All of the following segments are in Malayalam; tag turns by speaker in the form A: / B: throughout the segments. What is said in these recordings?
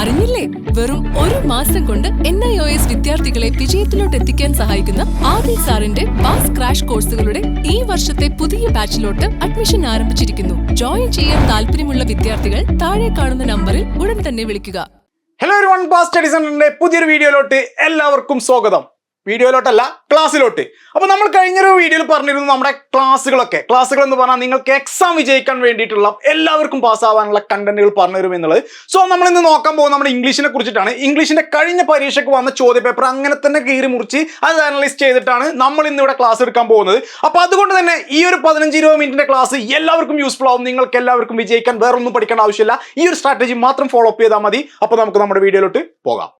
A: അറിഞ്ഞില്ലേ? വെറും ഒരു മാസം കൊണ്ട് എൻ ഐ ഒ എസ് വിദ്യാർത്ഥികളെ വിജയത്തിലോട്ട് എത്തിക്കാൻ സഹായിക്കുന്ന ആദിൽ സാറിന്റെ പാസ് ക്രാഷ് കോഴ്സുകളുടെ ഈ വർഷത്തെ പുതിയ ബാച്ചിലോട്ട് അഡ്മിഷൻ ആരംഭിച്ചിരിക്കുന്നു. ജോയിൻ ചെയ്യാൻ താല്പര്യമുള്ള വിദ്യാർത്ഥികൾ താഴെ കാണുന്ന നമ്പറിൽ ഉടൻ തന്നെ വിളിക്കുക.
B: ഹലോ ഒരു വൺ പാസ് സ്റ്റഡി സെന്ററിന്റെ പുതിയൊരു വീഡിയോയിലോട്ട് എല്ലാവർക്കും സ്വാഗതം. വീഡിയോയിലോട്ടല്ല ക്ലാസ്സിലോട്ട്. അപ്പോൾ നമ്മൾ കഴിഞ്ഞൊരു വീഡിയോയിൽ പറഞ്ഞിരുന്നു നമ്മുടെ ക്ലാസ്സുകളൊക്കെ. ക്ലാസ്സുകൾ എന്ന് പറഞ്ഞാൽ നിങ്ങൾക്ക് എക്സാം വിജയിക്കാൻ വേണ്ടിയിട്ടുള്ള എല്ലാവർക്കും പാസ്സാവാനുള്ള കണ്ടന്റുകൾ പറഞ്ഞു തരും എന്നുള്ളത്. സോ നമ്മൾ ഇന്ന് നോക്കാൻ പോകുന്നത് നമ്മുടെ ഇംഗ്ലീഷിനെ കുറിച്ചിട്ടാണ്. ഇംഗ്ലീഷിന്റെ കഴിഞ്ഞ പരീക്ഷയ്ക്ക് വന്ന ചോദ്യ പേപ്പർ അങ്ങനെ തന്നെ കീറി മുറിച്ച് അത് അനലൈസ് ചെയ്തിട്ടാണ് നമ്മൾ ഇന്ന് ഇവിടെ ക്ലാസ് എടുക്കാൻ പോകുന്നത്. അപ്പോൾ അതുകൊണ്ട് തന്നെ ഈ ഒരു പതിനഞ്ച് ഇരുപത് മിനിറ്റിന്റെ ക്ലാസ് എല്ലാവർക്കും യൂസ്ഫുൾ ആവും. നിങ്ങൾക്ക് എല്ലാവർക്കും വിജയിക്കാൻ വേറൊന്നും പഠിക്കേണ്ട ആവശ്യമില്ല. ഈ ഒരു സ്ട്രാറ്റജി മാത്രം ഫോളോ അപ്പ് ചെയ്താൽ മതി. അപ്പോൾ നമുക്ക് നമ്മുടെ വീഡിയോയിലോട്ട് പോകാം.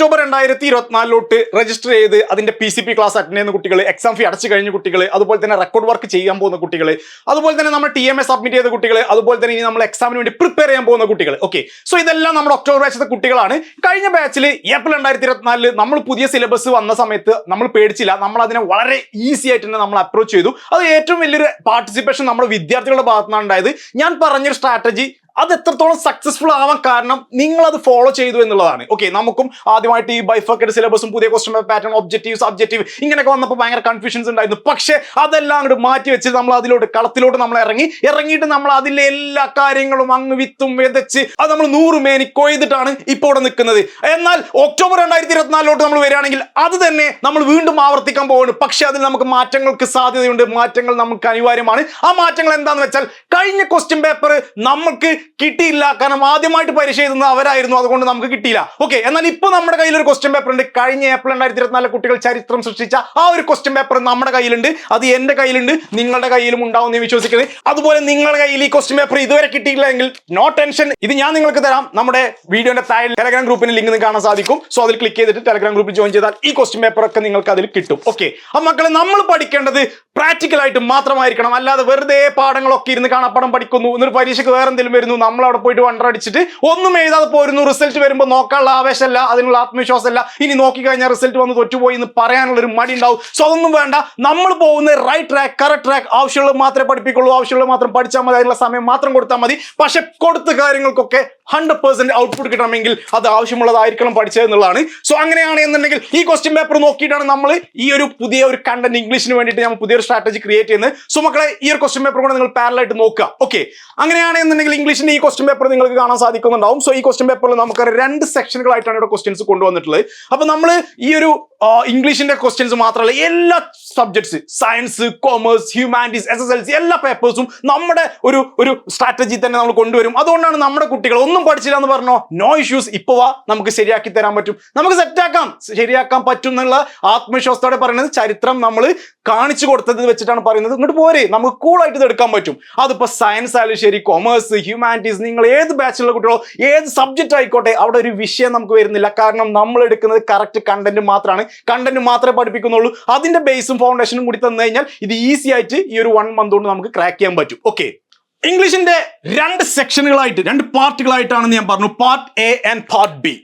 B: ഒക്ടോബർ രണ്ടായിരത്തി ഇരുപത്തിനാലിലോട്ട് രജിസ്റ്റർ ചെയ്ത് അതിന്റെ P C P class attend ചെയ്യുന്ന കുട്ടികൾ എക്സാം ഫീ അടച്ചു കഴിഞ്ഞ കുട്ടികൾ അതുപോലെ തന്നെ റെക്കോർഡ് വർക്ക് ചെയ്യാൻ പോകുന്ന കുട്ടികൾ അതുപോലെ തന്നെ നമ്മൾ ടി എം എ സബ്മിറ്റ് ചെയ്ത കുട്ടികൾ അതുപോലെ തന്നെ ഇനി നമ്മൾ എക്സാമിന് വേണ്ടി പ്രിപ്പയർ ചെയ്യാൻ പോകുന്ന കുട്ടികൾ ഓക്കെ സോ ഇതെല്ലാം നമ്മുടെ ഒക്ടോബർ ബാച്ചിലെ കുട്ടികളാണ്. കഴിഞ്ഞ ബാച്ചിൽ ഏപ്രിൽ രണ്ടായിരത്തി ഇരുപത്തിനാലിൽ നമ്മൾ പുതിയ സിലബസ് വന്ന സമയത്ത് നമ്മൾ പേടിച്ചില്ല. നമ്മൾ അതിനെ വളരെ ഈസി ആയിട്ട് തന്നെ നമ്മൾ അപ്രോച്ച് ചെയ്തു. അത് ഏറ്റവും വലിയൊരു പാർട്ടിസിപ്പേഷൻ നമ്മുടെ വിദ്യാർത്ഥികളുടെ ഭാഗത്തുനിന്നാണ് ഉണ്ടായത്. ഞാൻ പറഞ്ഞൊരു സ്ട്രാറ്റജി അത് എത്രത്തോളം സക്സസ്ഫുൾ ആവാൻ കാരണം നിങ്ങൾ അത് ഫോളോ ചെയ്തു എന്നുള്ളതാണ്. ഓക്കെ നമുക്കും ആദ്യമായിട്ട് ഈ ബൈഫക്കറ്റ് സിലബസും പുതിയ ക്വസ്റ്റൻ പാറ്റേൺ ഒബ്ജക്റ്റീവ് സബ്ജക്റ്റീവ് ഇങ്ങനെയൊക്കെ വന്നപ്പോൾ ഭയങ്കര കൺഫ്യൂഷൻസ് ഉണ്ടായിരുന്നു. പക്ഷേ അതെല്ലാം അങ്ങോട്ട് മാറ്റി വെച്ച് നമ്മൾ അതിലോട്ട് കളത്തിലോട്ട് നമ്മൾ ഇറങ്ങി. ഇറങ്ങിയിട്ട് നമ്മൾ അതിലെ എല്ലാ കാര്യങ്ങളും അങ്ങ് വിത്തും വിതച്ച് അത് നമ്മൾ നൂറ് മേനി കൊയ്തിട്ടാണ് ഇപ്പോൾ ഇവിടെ നിൽക്കുന്നത്. എന്നാൽ ഒക്ടോബർ രണ്ടായിരത്തി ഇരുപത്തിനാലിലോട്ട് നമ്മൾ വരികയാണെങ്കിൽ അത് തന്നെ നമ്മൾ വീണ്ടും ആവർത്തിക്കാൻ പോകുന്നു പക്ഷേ അതിൽ നമുക്ക് മാറ്റങ്ങൾക്ക് സാധ്യതയുണ്ട്. മാറ്റങ്ങൾ നമുക്ക് അനിവാര്യമാണ്. ആ മാറ്റങ്ങൾ എന്താണെന്ന് വെച്ചാൽ കഴിഞ്ഞ ക്വസ്റ്റ്യൻ പേപ്പർ നമുക്ക് കിട്ടിയില്ല. കാരണം ആദ്യമായിട്ട് പരീക്ഷ എഴുതുന്നത് അവരായിരുന്നു. അതുകൊണ്ട് നമുക്ക് കിട്ടിയില്ല. ഓക്കെ എന്നാൽ ഇപ്പൊ നമ്മുടെ കയ്യിൽ ഒരു ക്വസ്റ്റ്യൻ പേപ്പർ ഉണ്ട്. കഴിഞ്ഞ ഏപ്രിൽ രണ്ടായിരത്തി ഇരുപത്തിനാല് കുട്ടികൾ ചരിത്രം സൃഷ്ടിച്ച ആ ഒരു ക്വസ്റ്റ്യൻ പേപ്പർ നമ്മുടെ കയ്യിലുണ്ട്. അത് എന്റെ കയ്യിലുണ്ട്. നിങ്ങളുടെ കയ്യിലും ഉണ്ടാവും എന്ന് വിശ്വസിക്കുന്നത് അതുപോലെ നിങ്ങളുടെ കയ്യിൽ ഈ ക്വസ്റ്റ്യൻ പേപ്പർ ഇതുവരെ കിട്ടിയില്ലെങ്കിൽ നോ ടെൻഷൻ ഇത് ഞാൻ നിങ്ങൾക്ക് തരാം. നമ്മുടെ വീഡിയോന്റെ താഴെ ടെലഗ്രാം ഗ്രൂപ്പിന് ലിങ്ക് കാണാൻ സാധിക്കും. സോ അതിൽ ക്ലിക്ക് ചെയ്തിട്ട് ടെലഗ്രാം ഗ്രൂപ്പിൽ ജോയിൻ ചെയ്താൽ ഈ ക്വസ്റ്റ്യൻ പേപ്പർ ഒക്കെ നിങ്ങൾക്ക് അതിൽ കിട്ടും. ഓക്കെ ആ മക്കളെ നമ്മൾ പഠിക്കേണ്ടത് പ്രാക്ടിക്കൽ ആയിട്ട് മാത്രമായിരിക്കണം. അല്ലാതെ വെറുതെ പാഠങ്ങളൊക്കെ ഇരുന്ന് കാണാപ്പാടം പഠിക്കുന്നു. എന്നൊരു പരീക്ഷയ്ക്ക് വേറെ എന്തെങ്കിലും വരുന്നു. നമ്മൾ അവിടെ പോയിട്ട് വണ്ടർ അടിച്ചിട്ട് ഒന്നും എഴുതാതെ പോയിരുന്നു റിസൾട്ട് വരുമ്പോൾ നോക്കാനുള്ള ആവേശമല്ല അതിനുള്ള ആത്മവിശ്വാസമല്ല. ഇനി നോക്കി കഴിഞ്ഞാൽ റിസൾട്ട് വന്ന് തൊറ്റുപോയി എന്ന് പറയാനുള്ള ഒരു മടി ഉണ്ടാവും സോ അതൊന്നും വേണ്ട. നമ്മൾ പോകുന്ന റൈറ്റ് ട്രാക്ക് കറക്റ്റ് ട്രാക്ക് ആവശ്യമുള്ളത് മാത്രമേ പഠിപ്പിക്കുള്ളൂ. ആവശ്യമുള്ളത് മാത്രം പഠിച്ചാൽ മതി. അതിനുള്ള സമയം മാത്രം കൊടുത്താൽ മതി. പക്ഷെ കൊടുത്ത കാര്യങ്ങൾക്കൊക്കെ ഹൺഡ്രഡ് പെർസെന്റ് ഔട്ട്പുട്ട് കിട്ടണമെങ്കിൽ അത് ആവശ്യമുള്ളതായിരിക്കണം പഠിച്ചത് എന്നുള്ളതാണ്. സോ അങ്ങനെയാണ് എന്നുണ്ടെങ്കിൽ ഈ ക്വസ്റ്റ്യൻ പേപ്പർ നോക്കിയിട്ടാണ് നമ്മൾ ഈ ഒരു പുതിയ ഒരു കണ്ടന്റ് ഇംഗ്ലീഷിന് വേണ്ടിയിട്ട് നമ്മൾ പുതിയൊരു സ്ട്രാറ്റജി ക്രിയേറ്റ് ചെയ്യുന്നത്. സോ മക്കളെ ഈ ഒരു ക്വസ്റ്റ്യൻ പേപ്പർ കൂടെ നിങ്ങൾ പാരലായിട്ട് നോക്കുക. ഓക്കെ അങ്ങനെയാണ് എന്നുണ്ടെങ്കിൽ ഈ ക്വസ്റ്റ്യൻ പേപ്പർ നിങ്ങൾക്ക് കാണാൻ സാധിക്കുന്നുണ്ടാവും. സോ ഈ ക്വസ്റ്റ്യൻ പേപ്പറിൽ നമുക്ക് രണ്ട് സെക്ഷനുകളായിട്ടാണ് ഇവിടെ ക്വസ്റ്റ്യൻസ് കൊണ്ടുവന്നിട്ടുള്ളത്. അപ്പൊ നമ്മൾ ഈ ഒരു ഇംഗ്ലീഷിന്റെ ക്വസ്റ്റ്യൻസ് മാത്രമല്ല എല്ലാ subjects science commerce humanities S S L C എല്ലാ പേപ്പേഴ്സും നമ്മുടെ ഒരു ഒരു സ്ട്രാറ്റജി തന്നെ നമ്മൾ കൊണ്ടുവരും. അതുകൊണ്ടാണ് നമ്മുടെ കുട്ടികൾ ഒന്നും പഠിച്ചില്ല എന്ന് പറഞ്ഞോ? നോ ഇഷ്യൂസ് ഇപ്പൊ വാ നമുക്ക് ശരിയാക്കി തരാൻ പറ്റും. നമുക്ക് സെറ്റാക്കാം ശരിയാക്കാൻ പറ്റും എന്നുള്ള ആത്മവിശ്വാസത്തോടെ പറയുന്നത് ചരിത്രം നമ്മൾ കാണിച്ചു കൊടുത്തത് വെച്ചിട്ടാണ് പറയുന്നത്. ഇങ്ങോട്ട് പോരെ. നമുക്ക് കൂളായിട്ട് ഇത് എടുക്കാൻ പറ്റും. അതിപ്പോ സയൻസ് ആയാലും ശരി കോമേഴ്സ് കൊമേഴ്സ് ഹ്യൂമാനിറ്റീസ് നിങ്ങൾ ഏത് ബാച്ചിലുള്ള കുട്ടികളോ ഏത് സബ്ജക്റ്റ് ആയിക്കോട്ടെ അവിടെ ഒരു വിഷയം നമുക്ക് വരുന്നില്ല. കാരണം നമ്മൾ എടുക്കുന്നത് കറക്റ്റ് കണ്ടന്റ് മാത്രമാണ്. കണ്ടന്റ് മാത്രമേ പഠിപ്പിക്കുന്നുള്ളൂ. അതിന്റെ ബേസും ഫൗണ്ടേഷനും കൂടി തന്നു കഴിഞ്ഞാൽ ഇത് ഈസി ആയിട്ട് ഈ ഒരു വൺ മന്ത് കൊണ്ട് നമുക്ക് ക്രാക്ക് ചെയ്യാൻ പറ്റും. ഓക്കെ ഇംഗ്ലീഷിന്റെ രണ്ട് സെക്ഷനുകളായിട്ട് രണ്ട് പാർട്ടുകളായിട്ടാണെന്ന് ഞാൻ പറഞ്ഞു. Part A and part B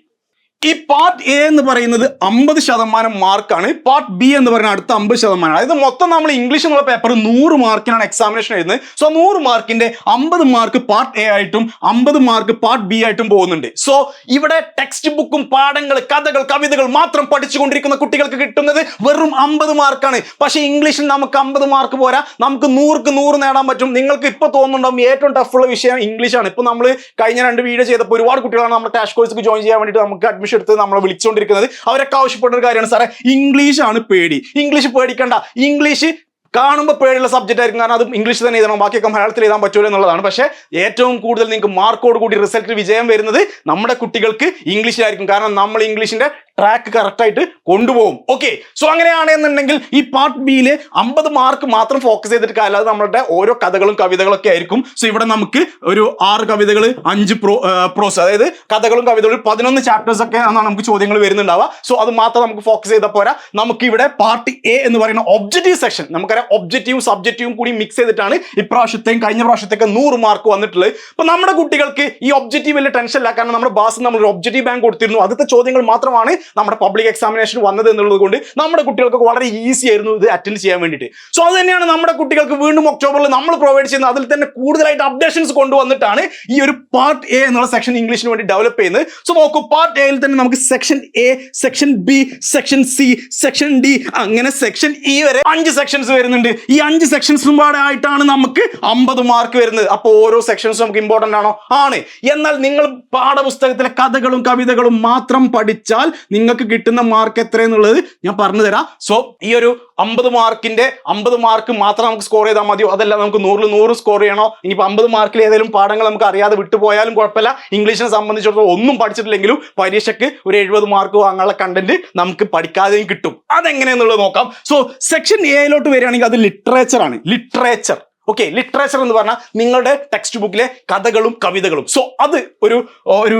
B: ഈ പാർട്ട് എ എന്ന് പറയുന്നത് അമ്പത് ശതമാനം മാർക്കാണ് പാർട്ട് ബി എന്ന് പറയുന്നത് അടുത്ത അമ്പത് ശതമാനം അതായത് മൊത്തം നമ്മൾ ഇംഗ്ലീഷ് എന്നുള്ള പേപ്പർ നൂറ് മാർക്കിനാണ് എക്സാമിനേഷൻ എഴുതുന്നത്. സോ നൂറ് മാർക്കിന്റെ അമ്പത് മാർക്ക് പാർട്ട് എ ആയിട്ടും അമ്പത് മാർക്ക് പാർട്ട് ബി ആയിട്ടും പോകുന്നുണ്ട്. സോ ഇവിടെ ടെക്സ്റ്റ് ബുക്കും പാഠങ്ങൾ കഥകൾ കവിതകൾ മാത്രം പഠിച്ചുകൊണ്ടിരിക്കുന്ന കുട്ടികൾക്ക് കിട്ടുന്നത് വെറും അമ്പത് മാർക്കാണ് പക്ഷേ ഇംഗ്ലീഷിൽ നമുക്ക് അമ്പത് മാർക്ക് പോരാ. നമുക്ക് നൂറുക്ക് നൂറ് നേടാൻ പറ്റും. നിങ്ങൾക്ക് ഇപ്പോൾ തോന്നുന്നുണ്ടാവും ഏറ്റവും ടഫുള്ള വിഷയം ഇംഗ്ലീഷാണ് ഇപ്പോൾ നമ്മൾ കഴിഞ്ഞ രണ്ട് വീഡിയോ ചെയ്തപ്പോൾ ഒരുപാട് കുട്ടികളാണ് നമ്മുടെ ക്രാഷ് കോഴ്സ് ജോയിൻ ചെയ്യാൻ വേണ്ടിയിട്ട് നമുക്ക് അഡ്മിഷൻ എടുത്ത് നമ്മളെ വിളിച്ചുകൊണ്ടിരിക്കുന്നത് അവരൊക്കെ ആവശ്യപ്പെട്ട ഒരു കാര്യമാണ്. സാറേ ഇംഗ്ലീഷ് ആണ് പേടി. ഇംഗ്ലീഷ് പേടിക്കണ്ട. ഇംഗ്ലീഷ് കാണുമ്പോൾ പേടിയുള്ള സബ്ജക്റ്റ് ആയിരിക്കും. കാരണം അത് ഇംഗ്ലീഷ് തന്നെ എഴുതണം. ബാക്കിയൊക്കെ മലയാളത്തിൽ എഴുതാൻ പറ്റുമല്ലോ എന്നുള്ളതാണ്. പക്ഷേ ഏറ്റവും കൂടുതൽ നിങ്ങൾക്ക് മാർക്കോട് കൂടി റിസൾട്ട് വിജയം വരുന്നത് നമ്മുടെ കുട്ടികൾക്ക് ഇംഗ്ലീഷിലായിരിക്കും. കാരണം നമ്മൾ ഇംഗ്ലീഷിന്റെ ട്രാക്ക് കറക്റ്റ് ആയിട്ട് കൊണ്ടുപോകും. ഓക്കെ സോ അങ്ങനെയാണെന്നുണ്ടെങ്കിൽ ഈ പാർട്ട് ബിയിൽ അമ്പത് മാർക്ക് മാത്രം ഫോക്കസ് ചെയ്തിട്ട് അല്ലാതെ നമ്മളുടെ ഓരോ കഥകളും കവിതകളും ഒക്കെ ആയിരിക്കും. സോ ഇവിടെ നമുക്ക് ഒരു ആറ് കവിതകൾ അഞ്ച് പ്രോ പ്രോസ് അതായത് കഥകളും കവിതകളും പതിനൊന്ന് ചാപ്റ്റേഴ്സ് ഒക്കെ ആണ് നമുക്ക് ചോദ്യങ്ങൾ വരുന്നുണ്ടാവുക. സോ അത് മാത്രം നമുക്ക് ഫോക്കസ് ചെയ്താൽ പോരാ. നമുക്ക് ഇവിടെ പാർട്ട് എ എന്ന് പറയുന്ന ഒബ്ജക്റ്റീവ് സെക്ഷൻ നമുക്കറിയാം ഒബ്ജക്റ്റീവും സബ്ജക്റ്റീവും കൂടി മിക്സ് ചെയ്തിട്ടാണ് ഇപ്രാവശ്യത്തെയും കഴിഞ്ഞ പ്രാവശ്യത്തെയൊക്കെ നൂറ് മാർക്ക് വന്നിട്ടുള്ളത്. ഇപ്പൊ നമ്മുടെ കുട്ടികൾക്ക് ഈ ഒബ്ജക്റ്റീവ് വലിയ ടെൻഷൻ ഇല്ല കാരണം നമ്മുടെ ബാസ് നമ്മൾ ഒബ്ജക്റ്റീവ് ബാങ്ക് കൊടുത്തിരുന്നു. അതിലത്തെ ചോദ്യങ്ങൾ മാത്രമാണ് നമ്മുടെ പബ്ലിക് എക്സാമിനേഷൻ വന്നത് എന്നുള്ളത് കൊണ്ട് നമ്മുടെ കുട്ടികൾക്ക് വളരെ ഈസി ആയിരുന്നു ഇത് അറ്റൻഡ് ചെയ്യാൻ വേണ്ടിയിട്ട്. സോ അത് തന്നെയാണ് നമ്മുടെ കുട്ടികൾക്ക് വീണ്ടും ഒക്ടോബറിൽ നമ്മൾ പ്രൊവൈഡ് ചെയ്യുന്നത്. അതിൽ തന്നെ കൂടുതലായിട്ട് അപ്ഡേഷൻസ് കൊണ്ടുവന്നിട്ടാണ് ഈ ഒരു പാർട്ട് എ എന്നുള്ള സെക്ഷൻ ഇംഗ്ലീഷിന് വേണ്ടി ഡെവലപ്പ് ചെയ്യുന്നത്. സോ നോക്കൂ പാർട്ട് എയിൽ തന്നെ നമുക്ക് section A section B section C section D അങ്ങനെ സെക്ഷൻ ഇ വരെ അഞ്ച് സെക്ഷൻസ് വരുന്നുണ്ട്. ഈ അഞ്ച് സെക്ഷൻസും പാടെ ആയിട്ടാണ് നമുക്ക് അമ്പത് മാർക്ക് വരുന്നത്. അപ്പോൾ ഓരോ സെക്ഷൻസും നമുക്ക് ഇമ്പോർട്ടന്റ് ആണോ? ആണ്. എന്നാൽ നിങ്ങൾ പാഠപുസ്തകത്തിലെ കഥകളും കവിതകളും മാത്രം പഠിച്ചാൽ നിങ്ങൾക്ക് കിട്ടുന്ന മാർക്ക് എത്രയെന്നുള്ളത് ഞാൻ പറഞ്ഞു തരാം. സോ ഈ ഒരു അമ്പത് മാർക്കിന്റെ അമ്പത് മാർക്ക് മാത്രം നമുക്ക് സ്കോർ ചെയ്താൽ മതിയോ? അതല്ല നമുക്ക് നൂറിൽ നൂറ് സ്കോർ ചെയ്യണോ? ഇനിയിപ്പോൾ അമ്പത് മാർക്കിൽ ഏതെങ്കിലും പാഠങ്ങൾ നമുക്ക് അറിയാതെ വിട്ടുപോയാലും കുഴപ്പമില്ല. ഇംഗ്ലീഷിനെ സംബന്ധിച്ചിടത്തോളം ഒന്നും പഠിച്ചിട്ടില്ലെങ്കിലും പരീക്ഷയ്ക്ക് ഒരു എഴുപത് മാർക്ക് വാങ്ങാനുള്ള കണ്ടന്റ് നമുക്ക് പഠിക്കാതെയും കിട്ടും. അതെങ്ങനെയെന്നുള്ളത് നോക്കാം. സോ സെക്ഷൻ എയിലോട്ട് വരികയാണെങ്കിൽ അത് ലിറ്ററേച്ചർ ആണ്. ലിറ്ററേച്ചർ ഓക്കെ ലിറ്ററേച്ചർ എന്ന് പറഞ്ഞാൽ നിങ്ങളുടെ ടെക്സ്റ്റ് ബുക്കിലെ കഥകളും കവിതകളും. സോ അത് ഒരു ഒരു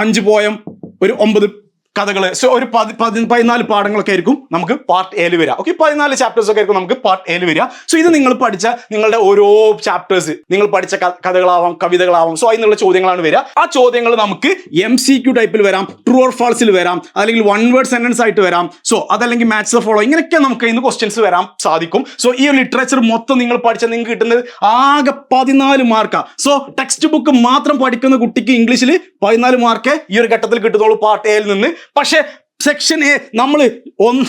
B: അഞ്ച് പോയം ഒരു ഒമ്പത് കഥകൾ സോ ഒരു പതി പതി പതിനാല് പാഠങ്ങളൊക്കെ ആയിരിക്കും നമുക്ക് പാർട്ട് എയിൽ വരിക. ഓക്കെ പതിനാല് ചാപ്റ്റേഴ്സ് ഒക്കെ ആയിരിക്കും നമുക്ക് പാർട്ട് എയിൽ വരിക. സോ ഇത് നിങ്ങൾ പഠിച്ച നിങ്ങളുടെ ഓരോ ചാപ്റ്റേഴ്സ് നിങ്ങൾ പഠിച്ച കഥകളാവാം കവിതകളാവാം. സോ അതിനുള്ള ചോദ്യങ്ങളാണ് വരിക. ആ ചോദ്യങ്ങൾ നമുക്ക് എം സി ക്യു ടൈപ്പിൽ വരാം ട്രൂ ഓർ ഫാൾസിൽ വരാം അല്ലെങ്കിൽ വൺ വേർഡ് സെന്റൻസ് ആയിട്ട് വരാം. സോ അതല്ലെങ്കിൽ മാത്സ് ഫോളോ ഇങ്ങനെയൊക്കെ നമുക്ക് ഇന്ന് ക്വസ്റ്റ്യൻസ് വരാൻ സാധിക്കും. സോ ഈ ഒരു ലിറ്ററേച്ചർ മൊത്തം നിങ്ങൾ പഠിച്ച നിങ്ങൾക്ക് കിട്ടുന്നത് ആകെ പതിനാല് മാർക്കാ സോ ടെക്സ്റ്റ് ബുക്ക് മാത്രം പഠിക്കുന്ന കുട്ടിക്ക് ഇംഗ്ലീഷിൽ പതിനാല് മാർക്ക് ഈ ഒരു ഘട്ടത്തിൽ കിട്ടുന്നുള്ളൂ പാർട്ട് എയിൽ നിന്ന്. പക്ഷേ സെക്ഷൻ എ നമ്മൾ ഒന്ന്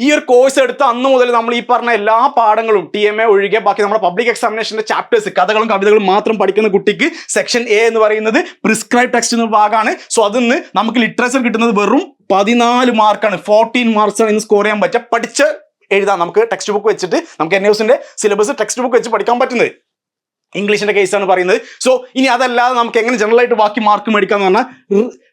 B: ഈ ഒരു കോഴ്സ് എടുത്ത് അന്ന് മുതൽ നമ്മൾ ഈ പറഞ്ഞ എല്ലാ പാഠങ്ങളും ടി എം എ ഒഴികെ ബാക്കി നമ്മുടെ പബ്ലിക് എക്സാമിനേഷന്റെ ചാപ്റ്റേഴ്സ് കഥകളും കവിതകളും മാത്രം പഠിക്കുന്ന കുട്ടിക്ക് സെക്ഷൻ എ എന്ന് പറയുന്നത് പ്രിസ്ക്രൈബ് ടെക്സ്റ്റ് എന്ന ഭാഗമാണ് സോ അതിന്ന് നമുക്ക് ലിറ്ററേച്ചർ കിട്ടുന്നത് വെറും പതിനാല് മാർക്കാണ് ഫോർട്ടീൻ മാർക്സ് ഇന്ന് സ്കോർ ചെയ്യാൻ പറ്റുക പഠിച്ച് എഴുതാം നമുക്ക് ടെക്സ്റ്റ് ബുക്ക് വെച്ചിട്ട് നമുക്ക് എൻ ന്യൂസിന്റെ സിലബസ് ടെക്സ്റ്റ് ബുക്ക് വെച്ച് പഠിക്കാൻ പറ്റുന്നത്. ഇംഗ്ലീഷിന്റെ കേസാണ് പറയുന്നത്. സോ ഇനി അതല്ലാതെ നമുക്ക് എങ്ങനെ ജനറൽ ആയിട്ട് ബാക്കി മാർക്ക് മേടിക്കാന്ന് പറഞ്ഞാൽ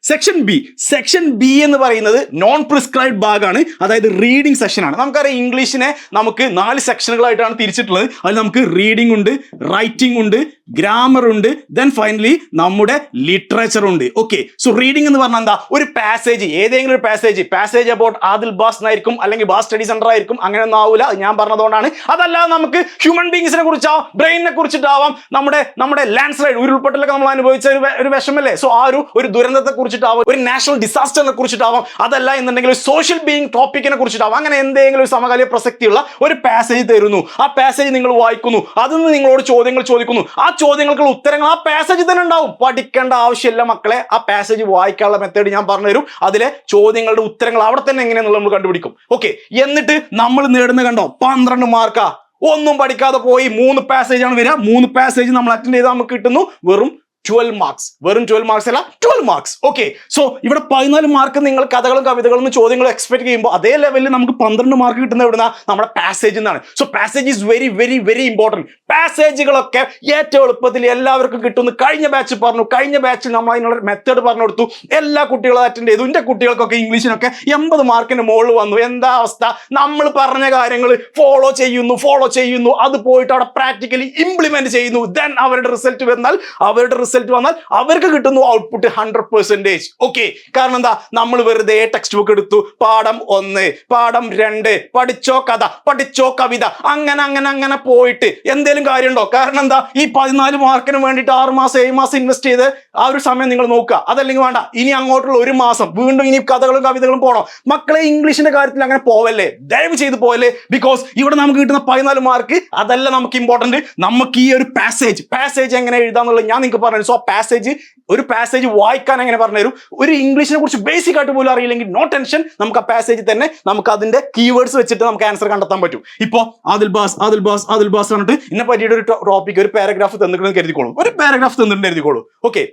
B: സെക്ഷൻ ബി സെക്ഷൻ ബി എന്ന് പറയുന്നത് നോൺ പ്രിസ്ക്രൈബ് ഭാഗമാണ് അതായത് റീഡിംഗ് സെക്ഷൻ ആണ്. നമുക്കറിയാം ഇംഗ്ലീഷിനെ നമുക്ക് നാല് സെക്ഷനുകളായിട്ടാണ് തിരിച്ചിട്ടുള്ളത്. അതിൽ നമുക്ക് റീഡിംഗ് ഉണ്ട് റൈറ്റിംഗ് ഉണ്ട് ഗ്രാമർ ഉണ്ട് ദെൻ ഫൈനലി നമ്മുടെ ലിറ്ററേച്ചർ ഉണ്ട്. ഓക്കെ സോ റീഡിംഗ് എന്ന് പറഞ്ഞാൽ എന്താ? ഒരു പാസേജ് ഏതെങ്കിലും ഒരു പാസേജ് പാസേജ് അബൌട്ട് ആദിൽ ബാസ് എന്നായിരിക്കും അല്ലെങ്കിൽ ബാസ് സ്റ്റഡി സെന്റർ ആയിരിക്കും. അങ്ങനെ ഒന്നും ആവില്ല ഞാൻ പറഞ്ഞതുകൊണ്ടാണ്. അതല്ലാതെ നമുക്ക് ഹ്യൂമൻ ബീങ്സിനെ കുറിച്ചാവും ബ്രെയിനിനെ കുറിച്ചിട്ടാവാം നമ്മുടെ നമ്മുടെ ലാൻഡ് സ്ലൈഡ് ഉരുൾപൊട്ടലൊക്കെ നമ്മൾ അനുഭവിച്ച ഒരു ഒരു വിഷമല്ലേ? സോ ആ ഒരു ഒരു ദുരന്തത്തെ കുറിച്ചിട്ടാവാം ഒരു നാഷണൽ ഡിസാസ്റ്ററിനെ കുറിച്ചിട്ടാവാം അതല്ല എന്നുണ്ടെങ്കിൽ ഒരു സോഷ്യൽ ബീയിങ് ടോപ്പിക്കിനെ കുറിച്ചിട്ടാവാം. അങ്ങനെ എന്തെങ്കിലും ഒരു സമകാലിക പ്രസക്തിയുള്ള ഒരു പാസേജ് തരുന്നു. ആ പാസേജ് നിങ്ങൾ വായിക്കുന്നു. അതിൽ നിന്ന് നിങ്ങളോട് ചോദ്യങ്ങൾ ചോദിക്കുന്നു. ആ ചോദ്യങ്ങൾക്കുള്ള ഉത്തരങ്ങൾ ആ പാസേജ് തന്നെ ഉണ്ടാവും. പഠിക്കേണ്ട ആവശ്യമില്ല മക്കളെ. ആ പാസേജ് വായിക്കാനുള്ള മെത്തേഡ് ഞാൻ പറഞ്ഞുതരും. അതിലെ ചോദ്യങ്ങളുടെ ഉത്തരങ്ങൾ അവിടെ തന്നെ എങ്ങനെയാണെന്നുള്ള നമ്മൾ കണ്ടുപിടിക്കും. ഓക്കെ എന്നിട്ട് നമ്മൾ നേടുന്ന കണ്ടോ? പന്ത്രണ്ട് മാർക്കാ ഒന്നും പഠിക്കാതെ പോയി. മൂന്ന് പാസേജ് ആണ് വരിക. മൂന്ന് പാസേജ് നമ്മൾ അറ്റൻഡ് ചെയ്താൽ നമുക്ക് കിട്ടുന്നു. വെറും ട്വൽവ് മാർക്സ് വെറും ട്വൽവ് മാർക്സ് അല്ല ട്വൽവ് മാർക്സ് ഓക്കെ സോ ഇവിടെ പതിനാല് മാർക്ക് നിങ്ങൾ കഥകളും കവിതകളും ചോദ്യങ്ങളും എക്സ്പെക്ട് ചെയ്യുമ്പോൾ അതേ ലെവലിൽ നമുക്ക് പന്ത്രണ്ട് മാർക്ക് കിട്ടുന്ന എവിടുന്ന? നമ്മുടെ പാസേജ് എന്നാണ് so passage is very very very important പാസേജുകളൊക്കെ ഏറ്റവും എളുപ്പത്തിൽ എല്ലാവർക്കും കിട്ടുന്നു കഴിഞ്ഞ ബാച്ച് പറഞ്ഞു. കഴിഞ്ഞ ബാച്ചിൽ നമ്മൾ അതിനുള്ള മെത്തേഡ് പറഞ്ഞു കൊടുത്തു എല്ലാ കുട്ടികളും അറ്റൻഡ് ചെയ്തു. എന്റെ കുട്ടികൾക്കൊക്കെ ഇംഗ്ലീഷിനൊക്കെ എൺപത് മാർക്കിന് മുകളിൽ വന്നു. എന്താ അവസ്ഥ? നമ്മൾ പറഞ്ഞ കാര്യങ്ങൾ ഫോളോ ചെയ്യുന്നു ഫോളോ ചെയ്യുന്നു. അത് പോയിട്ട് അവിടെ പ്രാക്ടിക്കലി ഇംപ്ലിമെന്റ് ചെയ്യുന്നു. ദെൻ അവരുടെ റിസൾട്ട് വന്നാൽ അവരുടെ റിസൾട്ട് വന്നാൽ അവർക്ക് കിട്ടുന്നു ഔട്ട്പുട്ട് ഹൺഡ്രഡ് പെർസെന്റേജ് ഓക്കെ കാരണം എന്താ? നമ്മൾ വെറുതെ ടെക്സ്റ്റ് ബുക്ക് എടുത്തു. പാഠം ഒന്ന് പാഠം രണ്ട് പഠിച്ചോ കഥ പഠിച്ചോ കവിത അങ്ങനെ അങ്ങനെ അങ്ങനെ പോയിട്ട് എന്തേലും കാര്യമുണ്ടോ? കാരണം എന്താ? ഈ പതിനാല് മാർക്കിന് വേണ്ടിയിട്ട് ആറ് മാസം ഏഴ് മാസം ഇൻവെസ്റ്റ് ചെയ്ത് ആ ഒരു സമയം നിങ്ങൾ നോക്കുക. അതല്ലെങ്കിൽ വേണ്ട. ഇനി അങ്ങോട്ടുള്ള ഒരു മാസം വീണ്ടും ഇനി കഥകളും കവിതകളും പോകണം മക്കളെ ഇംഗ്ലീഷിന്റെ കാര്യത്തിൽ അങ്ങനെ പോവല്ലേ? ദയവ് ചെയ്ത് പോവല്ലേ? ബിക്കോസ് ഇവിടെ നമുക്ക് കിട്ടുന്ന പതിനാല് മാർക്ക് അതല്ല നമുക്ക് ഇമ്പോർട്ടന്റ് നമുക്ക് ഈ ഒരു പാസേജ് പാസേജ് എങ്ങനെ എഴുതാന്നുള്ളത് ഞാൻ നിങ്ങൾക്ക് പറഞ്ഞു സോ പാസേജ് ഒരു പാസേജ് വായിക്കാൻ എങ്ങനെ പറഞ്ഞുതരും. ഒരു ഇംഗ്ലീഷിനെ കുറിച്ച് ബേസിക് ആയിട്ട് പോലും അറിയില്ലെങ്കിൽ നോ ടെൻഷൻ നമുക്ക് ആ പാസേജ് തന്നെ നമുക്ക് അതിന്റെ കീവേഡ്സ് വെച്ചിട്ട് നമുക്ക് ആൻസർ കണ്ടെത്താൻ പറ്റും. ഇപ്പോൾ ആദിൽ ബാസ് ആദിൽ ബാസ് ആദിൽ ബാസ് പറഞ്ഞിട്ട് എന്നെ പറ്റിയിട്ട് ഒരു ടോപ്പിക് ഒരു പാരഗ്രാഫ് തന്നിട്ടുണ്ടെന്ന് കരുതിക്കോളും. ഒരു പാരഗ്രാഫ് തന്നിട്ടുണ്ട് കരുതിക്കോളൂ ഓക്കെ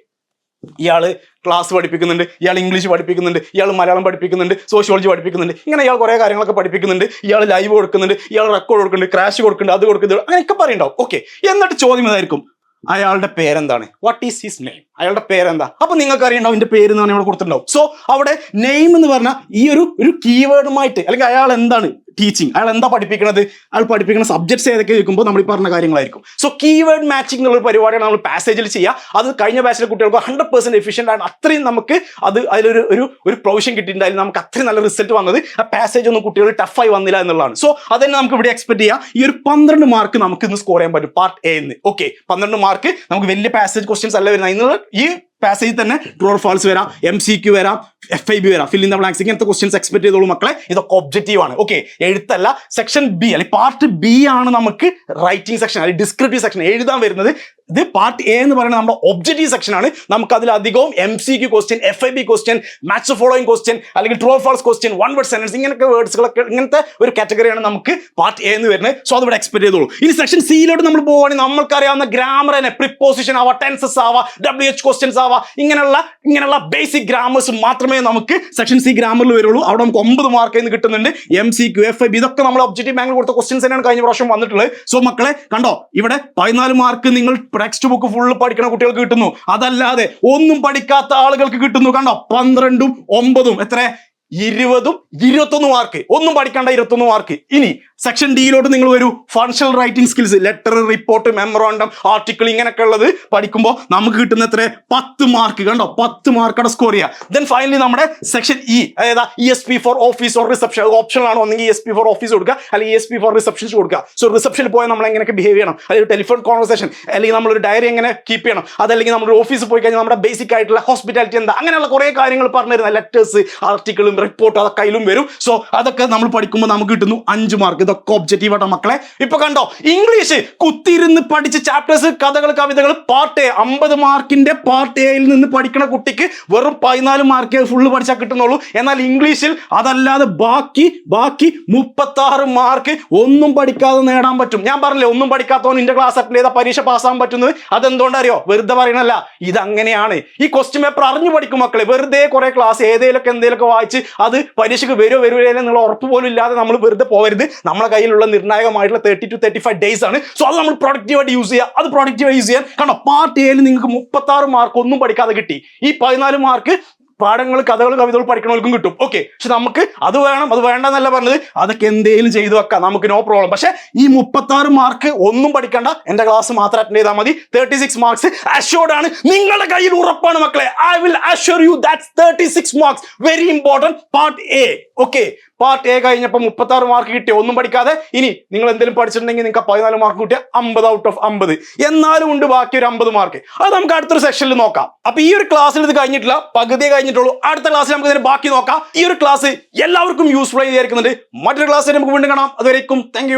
B: ഇയാൾ ക്ലാസ് പഠിപ്പിക്കുന്നുണ്ട് ഇയാൾ ഇംഗ്ലീഷ് പഠിപ്പിക്കുന്നുണ്ട് ഇയാൾ മലയാളം പഠിപ്പിക്കുന്നുണ്ട് സോഷ്യോളജി പഠിപ്പിക്കുന്നുണ്ട് ഇങ്ങനെ ഇയാൾ കുറേ കാര്യങ്ങളൊക്കെ പഠിപ്പിക്കുന്നുണ്ട് ഇയാൾ ലൈവ് കൊടുക്കുന്നുണ്ട് ഇയാൾ റെക്കോർഡ് കൊടുക്കുന്നുണ്ട് ക്രാഷ് കൊടുക്കുന്നുണ്ട് അത് കൊടുക്കുന്നുണ്ട് അങ്ങനെയൊക്കെ പറയുണ്ടാവും ഓക്കെ എന്നിട്ട് ചോദ്യം ഇതായിരിക്കും. അയാളുടെ പേരെന്താണ്? വാട്ട് ഈസ് ഹിസ് നെയിം അയാളുടെ പേരെന്താ? അപ്പൊ നിങ്ങൾക്ക് അറിയണ്ടാവും എന്റെ പേര് എന്ന് പറഞ്ഞാൽ കൊടുത്തിട്ടുണ്ടാവും. സോ അവിടെ നെയിം എന്ന് പറഞ്ഞാൽ ഈ ഒരു ഒരു കീവേഡുമായിട്ട് അല്ലെങ്കിൽ അയാൾ എന്താണ്? ടീച്ചിങ് അയാൾ എന്താ പഠിപ്പിക്കുന്നത് അയാൾ പഠിപ്പിക്കുന്ന സബ്ജക്ട്സ് ഏതൊക്കെ ചോദിക്കുമ്പോൾ നമ്മൾ ഈ പറഞ്ഞ കാര്യങ്ങളായിരിക്കും. സോ കീവേഡ് മാച്ചിങ് എന്നുള്ള പരിപാടിയാണ് നമ്മൾ പാസേജിൽ ചെയ്യുക. അത് കഴിഞ്ഞ ബാച്ചിലെ കുട്ടികൾക്ക് ഹൺഡ്രഡ് പെർസെന്റ് എഫിഷ്യന്റ് ആണ്. അത്രയും നമുക്ക് അത് അതിലൊരു ഒരു ഒരു പ്രൊവിഷൻ കിട്ടിയിട്ടുണ്ടായിരുന്നു. നമുക്ക് അത്രയും നല്ല റിസൾട്ട് വന്നത്. ആ പാസേജ് ഒന്നും കുട്ടികൾ ടഫായി വന്നില്ല എന്നുള്ളതാണ്. സോ അത് തന്നെ നമുക്ക് ഇവിടെ എക്സ്പെക്ട് ചെയ്യാം. ഈ ഒരു പന്ത്രണ്ട് മാർക്ക് നമുക്ക് ഇന്ന് സ്കോർ ചെയ്യാൻ പറ്റും. പാർട്ട് എ എന്ന് ഓക്കെ പന്ത്രണ്ട് മാർക്ക് നമുക്ക് വലിയ പാസേജ് ക്വസ്റ്റ്യൻസ് അല്ല വരുന്നത്. ഈ പാസേജിൽ തന്നെ ട്രോൾ ഫാൾസ് വരാം. എം സി ക്യു വരാം. എഫ് ഐ ബി വരാം. ഫിൽ ദ ബ്ലാങ്ക്സ് ഇങ്ങനത്തെ ക്വസ്റ്റ്യൻസ് എക്സ്പെക്ട് ചെയ്തോളൂ മക്കളെ. ഇതൊക്കെ ഒബ്ജക്റ്റീവ് ആണ്. ഓക്കെ എഴുത്തല്ല സെക്ഷൻ ബി അല്ലെങ്കിൽ പാർട്ട് ബി ആണ് നമുക്ക് റൈറ്റിംഗ് സെക്ഷൻ അല്ലെങ്കിൽ ഡിസ്ക്രിപ്റ്റീവ് സെക്ഷൻ എഴുതാൻ വരുന്നത് ഇത് പാർട്ട് എ എന്ന് പറയുന്നത് നമ്മുടെ ഒബ്ജക്റ്റീവ് സെക്ഷൻ ആണ്. നമുക്ക് അതിൽ അധികവും M C Q question F I B question match following question അല്ലെങ്കിൽ true false question one word sentence ഇങ്ങനത്തെ വേർഡ്സുകളൊക്കെ ഇങ്ങനത്തെ ഒരു കാറ്റഗറിയാണ് നമുക്ക് പാർട്ട് എ എന്ന് വരുന്നത്. സോ അത് ഇവിടെ എക്സ്പെക്ട് ചെയ്തോളൂ. ഇനി സെക്ഷൻ സിയിലോട്ട് നമ്മൾ പോവുകയാണെങ്കിൽ നമ്മൾക്കറിയാവുന്ന ഗ്രാമർ തന്നെ പ്രിപ്പോസിഷൻ ആവാ ടെൻസസ് ആവാ ഡബ്ല്യു എച്ച് ക്വസ്റ്റ്യൻസ് ആവാ ഇങ്ങനെയുള്ള ഇങ്ങനെയുള്ള ബേസിക് ഗ്രാമേഴ്സ് മാത്രമേ നമുക്ക് സെക്ഷൻ സി ഗ്രാമറിൽ വരുള്ളൂ. അവിടെ നമുക്ക് ഒമ്പത് മാർക്ക് എന്ന് കിട്ടുന്നുണ്ട്. M C Q F I B ഇതൊക്കെ നമ്മൾ ഒബ്ജക്റ്റീവ് ബാങ്കിൽ കൊടുത്ത ക്വസ്റ്റ്യൻസ് തന്നെയാണ് കഴിഞ്ഞ പ്രാവശ്യം വന്നിട്ടുള്ളത്. സോ മക്കളെ കണ്ടോ? ഇവിടെ പതിനാല് മാർക്ക് നിങ്ങൾ ടെക്സ്റ്റ് ബുക്ക് ഫുള്ള് പഠിക്കണ കുട്ടികൾക്ക് കിട്ടുന്നു. അതല്ലാതെ ഒന്നും പഠിക്കാത്ത ആളുകൾക്ക് കിട്ടുന്നു. കണ്ടോ? പന്ത്രണ്ടും ഒമ്പതും. എത്ര ഇരുപതും ഇരുപത്തൊന്ന് മാർക്ക് ഒന്നും പഠിക്കേണ്ട ഇരുപത്തൊന്ന് മാർക്ക് ഇനി സെക്ഷൻ ഡിയിലോട്ട് നിങ്ങൾ വരൂ. Functional writing skills letter report memorandum article ഇങ്ങനെയൊക്കെ ഉള്ളത് പഠിക്കുമ്പോൾ നമുക്ക് കിട്ടുന്ന എത്ര പത്ത് മാർക്ക് കണ്ടോ? പത്ത് മാർക്കടെ സ്കോർ ചെയ്യുക ദെൻ ഫൈനലി നമ്മുടെ സെക്ഷൻ ഇ അതായത് E S P for office or reception option ആണ്? ഒന്നെങ്കിൽ E S P for office കൊടുക്കുക. അല്ലെങ്കിൽ E S P for receptions കൊടുക്കുക. സോ റിസപ്ഷനിൽ പോയാൽ നമ്മൾ എങ്ങനെയൊക്കെ ബിഹേവ് ചെയ്യണം? അല്ലെങ്കിൽ ടെലിഫോൺ കോൺവെർസേഷൻ അല്ലെങ്കിൽ നമ്മളൊരു ഡയറി എങ്ങനെ കീപ്പ് ചെയ്യണം? അതല്ലെങ്കിൽ നമ്മൾ ഓഫീസിൽ പോയി കഴിഞ്ഞാൽ നമ്മുടെ ബേസിക് ആയിട്ടുള്ള ഹോസ്പിറ്റാലിറ്റി എന്താ? അങ്ങനെയുള്ള കുറേ കാര്യങ്ങൾ പറഞ്ഞിരുന്ന ലെറ്റേഴ്സ് ആർട്ടിക്കിളും റിപ്പോർട്ടും അതൊക്കെ അതിലും വരും. സോ അതൊക്കെ നമ്മൾ പഠിക്കുമ്പോൾ നമുക്ക് കിട്ടുന്നു അഞ്ച് മാർക്ക് ഇതൊക്കെ ഒബ്ജക്റ്റീവ് ആട്ടോ മക്കളെ. ഇപ്പൊ കണ്ടോ ഇംഗ്ലീഷ് കുത്തിയിരുന്ന് പഠിച്ച ചാപ്റ്റേഴ്സ് കഥകൾ കവിതകൾ പാർട്ട് എ അമ്പത് മാർക്കിന്റെ പാർട്ട് എയിൽ നിന്ന് പഠിക്കുന്ന കുട്ടിക്ക് വെറും പതിനാല് മാർക്ക് ഫുള്ള് പഠിച്ചാൽ കിട്ടുന്നുള്ളൂ. എന്നാൽ ഇംഗ്ലീഷിൽ അതല്ലാതെ ബാക്കി ബാക്കി മുപ്പത്തി ആറ് മാർക്ക് ഒന്നും പഠിക്കാതെ നേടാൻ പറ്റും. ഞാൻ പറഞ്ഞില്ലേ ഒന്നും പഠിക്കാത്തവൻ ഇന്റെ ക്ലാസ് അറ്റൻഡ് ചെയ്ത പരീക്ഷ പാസ്സാകാൻ പറ്റുന്നത്. അതെന്തുകൊണ്ടറിയോ? വെറുതെ പറയണല്ല ഇതങ്ങനെയാണ്. ഈ ക്വസ്റ്റ്യൻ പേപ്പർ അറിഞ്ഞു പഠിക്കും മക്കളെ. വെറുതെ കുറെ ക്ലാസ് ഏതേലൊക്കെ എന്തെങ്കിലുമൊക്കെ വായിച്ച് അത് പരീക്ഷയ്ക്ക് വരുമോ വരുമോ എന്നുള്ള ഉറപ്പ് പോലും ഇല്ലാതെ നമ്മൾ വെറുതെ പോകരുത് നമ്മളെ കയ്യിലുള്ള നിർണായകമായിട്ടുള്ള thirty two thirty five days ആണ്. സോ അത് നമ്മൾ പ്രൊഡക്റ്റീവായിട്ട് യൂസ് ചെയ്യുക അത് പ്രൊഡക്റ്റീവായി യൂസ് ചെയ്യാൻ. കാരണം പാർട്ട് എയിൽ നിങ്ങൾക്ക് മുപ്പത്താറ് മാർക്ക് ഒന്നും പഠിക്കാതെ കിട്ടി. ഈ പതിനാല് മാർക്ക് പാഠങ്ങൾ കഥകൾ കവിതകൾ പഠിക്കണവർക്കും കിട്ടും. ഓക്കെ പക്ഷെ നമുക്ക് അത് വേണം അത് വേണ്ട എന്നല്ല പറഞ്ഞത്. അതൊക്കെ എന്തെങ്കിലും ചെയ്തു വെക്കാം. നമുക്ക് നോ പ്രോബ്ലം പക്ഷെ ഈ മുപ്പത്തി ആറ് മാർക്ക് ഒന്നും പഠിക്കണ്ട. എന്റെ ക്ലാസ് മാത്രം അറ്റൻഡ് ചെയ്താൽ മതി. തേർട്ടി സിക്സ് മാർക്സ് അഷ്യോർഡ് ആണ്. നിങ്ങളുടെ കയ്യിൽ ഉറപ്പാണ് മക്കളെ. I will assure you that's thirty six marks very important part A okay part A കഴിഞ്ഞപ്പോൾ മുപ്പത്തി ആറ് മാർക്ക് കിട്ടിയ ഒന്നും പഠിക്കാതെ ഇനി നിങ്ങൾ എന്തെങ്കിലും പഠിച്ചിട്ടുണ്ടെങ്കിൽ നിങ്ങൾക്ക് പതിനാല് മാർക്ക് കിട്ടിയ അമ്പത് ഔട്ട് ഓഫ് അമ്പത്. എന്നാലും ഉണ്ട് ബാക്കി ഒരു അമ്പത് മാർക്ക് അത് നമുക്ക് അടുത്തൊരു സെക്ഷനിൽ നോക്കാം. അപ്പൊ ഈ ഒരു ക്ലാസ്സിൽ ഇത് കഴിഞ്ഞിട്ടില്ല. പകുതി കഴിഞ്ഞിട്ടുള്ളൂ. അടുത്ത ക്ലാസ്സിൽ നമുക്ക് ഇതിന് ബാക്കി നോക്കാം. ഈ ഒരു ക്ലാസ് എല്ലാവർക്കും യൂസ്ഫുൾ ആയി വിചാരിക്കുന്നുണ്ട്. മറ്റൊരു ക്ലാസ്സിൽ നമുക്ക് വീണ്ടും കാണാം. അതുവരേക്കും താങ്ക്